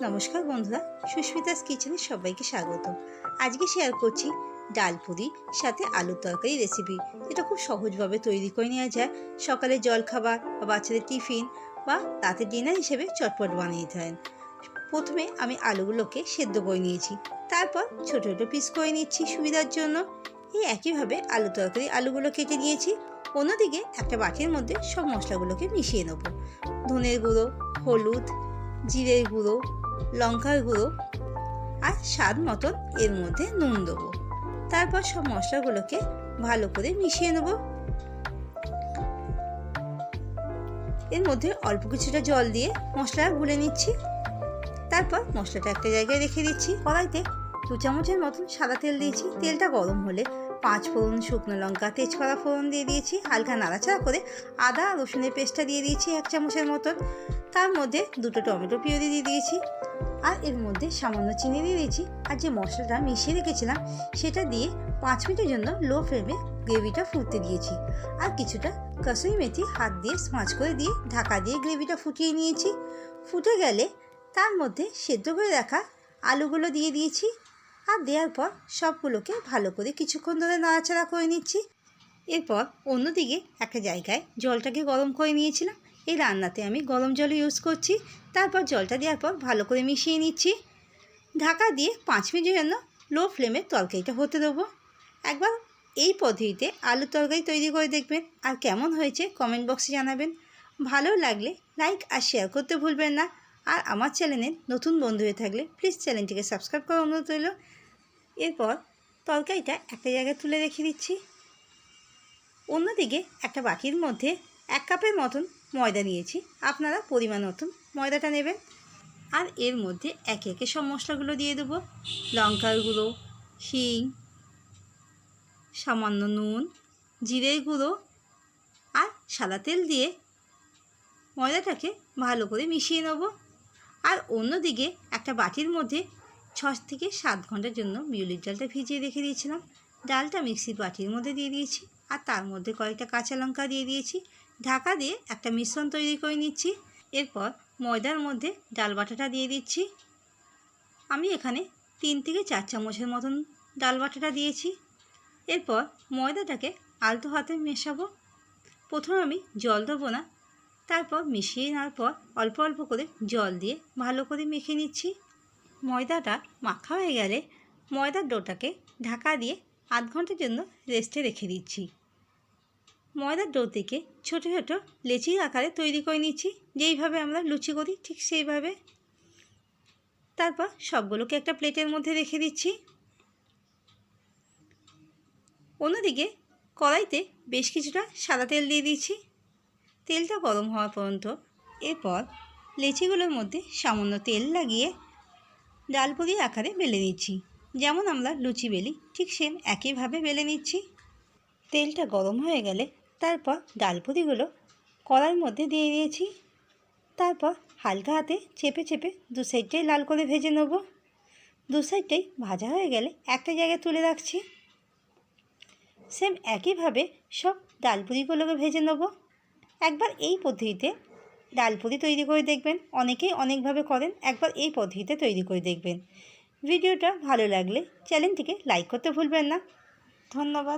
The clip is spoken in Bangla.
নমস্কার বন্ধুরা, সুস্মিতাস কিচেনে সবাইকে স্বাগত। আজকে শেয়ার করছি ডাল পুরি সাথে আলুর তরকারি রেসিপি এটা খুব সহজভাবে তৈরি করে নেওয়া যায়। সকালে জলখাবার বা বাচ্চাদের টিফিন বা রাতে ডিনার হিসেবে চটপট বানিয়ে নিতে হয়। প্রথমে আমি আলুগুলোকে সেদ্ধ করে নিয়েছি। তারপর ছোটো ছোটো পিস করে নিচ্ছি সুবিধার জন্য। এই একইভাবে আলু তরকারি আলুগুলো কেটে নিয়েছি। অন্যদিকে একটা বাটির মধ্যে সব মশলাগুলোকে মিশিয়ে নেব। ধনের গুঁড়ো, হলুদ, জিরের গুঁড়ো লঙ্কার গুঁড়ো আর স্বাদ মতন এর মধ্যে নুন দেবো। তারপর সব মশলাগুলোকে ভালো করে মিশিয়ে নেব। এর মধ্যে অল্প কিছুটা জল দিয়ে মশলাটা গুলে নিচ্ছি। তারপর মশলাটা একটা জায়গায় রেখে দিচ্ছি। কড়াইতে দু চামচের মতন সাদা তেল দিয়েছি। তেলটা গরম হলে পাঁচ ফোড়ন শুকনো লঙ্কা, তেজপাতা ফোড়ন দিয়ে দিয়েছি। হালকা নাড়াচাড়া করে আদা, রসুনের পেস্টটা দিয়ে দিয়েছি এক চামচের মতন। তার মধ্যে দুটো টমেটো পিউরি দিয়ে দিয়েছি। আর এর মধ্যে সামান্য চিনি দিয়ে দিয়েছি। আর যে মশলাটা মিশিয়ে রেখেছিলাম, সেটা দিয়ে পাঁচ মিনিটের জন্য লো ফ্লেমে গ্রেভিটা ফুটতে দিয়েছি। আর কিছুটা কসুরি মেথি হাত দিয়ে স্মাচ করে দিয়ে ঢাকা দিয়ে গ্রেভিটা ফুটিয়ে নিয়েছি। ফুটে গেলে তার মধ্যে সেদ্ধ করে রাখা আলুগুলো দিয়ে দিয়েছি। আর দেওয়ার পর সবগুলোকে ভালো করে কিছুক্ষণ ধরে নাড়াচাড়া করে নিচ্ছি। এরপর অন্যদিকে একটা জায়গায় জলটাকে গরম করে নিয়েছিলাম। এই রান্নাতে আমি গরম জল ইউজ করছি, তারপর জলটা দেওয়ার পর ভালো করে মিশিয়ে নিচ্ছি। ঢাকা দিয়ে পাঁচ মিনিটের জন্য লো ফ্লেমে তরকারিটা হতে দেবো। একবার এই পদ্ধতিতে আলু তরকারি তৈরি করে দেখবেন আর কেমন হয়েছে কমেন্ট বক্সে জানাবেন। ভালো লাগলে লাইক আর শেয়ার করতে ভুলবেন না। আর আমার চ্যানেলের নতুন বন্ধু হয়ে থাকলে প্লিজ চ্যানেলটিকে সাবস্ক্রাইব করার অনুরোধ রইল। এরপর তরকারিটা একটা জায়গায় তুলে রেখে দিচ্ছি। অন্যদিকে একটা বাটির মধ্যে এক কাপের মতন ময়দা নিয়েছি। আপনারা পরিমাণ মতন ময়দাটা নেবেন। আর এর মধ্যে একে একে সব মশলাগুলো দিয়ে দেবো। লঙ্কার গুঁড়ো হিং সামান্য নুন, জিরের গুঁড়ো আর সাদা তেল দিয়ে ময়দাটাকে ভালো করে মিশিয়ে নেব। আর অন্যদিকে একটা বাটির মধ্যে ছ থেকে সাত ঘণ্টার জন্য বিউলির ডালটা ভিজিয়ে রেখে দিয়েছিলাম। ডালটা মিক্সির বাটির মধ্যে দিয়ে দিয়েছি। আর তার মধ্যে কয়েকটা কাঁচা লঙ্কা দিয়ে দিয়েছি। ঢাকা দিয়ে একটা মিশ্রণ তৈরি করে নিচ্ছি। এরপর ময়দার মধ্যে ডাল বাটাটা দিয়ে দিচ্ছি। আমি এখানে তিন থেকে চার চামচের মতন ডাল বাটাটা দিয়েছি। এরপর ময়দাটাকে আলতো হাতে মেশাবো। প্রথমে আমি জল দেবো না। তারপর মিশিয়ে নেওয়ার পর অল্প অল্প করে জল দিয়ে ভালো করে মেখে নিচ্ছি। ময়দাটা মাখা হয়ে গেলে ময়দার ডোটাকে ঢাকা দিয়ে আধ ঘণ্টার জন্য রেস্টে রেখে দিচ্ছি। ময়দার ডো থেকে ছোটো ছোটো লেচির আকারে তৈরি করে নিচ্ছি। যেইভাবে আমরা লুচি করি, ঠিক সেইভাবে। তারপর সবগুলোকে একটা প্লেটের মধ্যে রেখে দিচ্ছি। অন্যদিকে কড়াইতে বেশ কিছুটা সাদা তেল দিয়ে দিচ্ছি। তেলটা গরম হওয়া পর্যন্ত এরপর লেচিগুলোর মধ্যে সামান্য তেল লাগিয়ে ডালপুরি আকারে বেলে নিচ্ছি। যেমন আমরা লুচি বেলি, ঠিক সেম একইভাবে বেলে নিচ্ছি। তেলটা গরম হয়ে গেলে তারপর ডালপুরিগুলো কড়ার মধ্যে দিয়ে দিয়েছি। তারপর হালকা হাতে চেপে চেপে দু সাইডটাই লাল করে ভেজে নেব। দু সাইডটাই ভাজা হয়ে গেলে একটা জায়গায় তুলে রাখছি। সেম একইভাবে সব ডালপুরিগুলোকে ভেজে নেব। একবার এই পদ্ধতিতে ডালপুরি তৈরি করে দেখবেন। অনেকেই অনেকভাবে করেন, একবার এই পদ্ধতিতে তৈরি করে দেখবেন। ভিডিওটা ভালো লাগলে চ্যানেলটিকে লাইক করতে ভুলবেন না। ধন্যবাদ।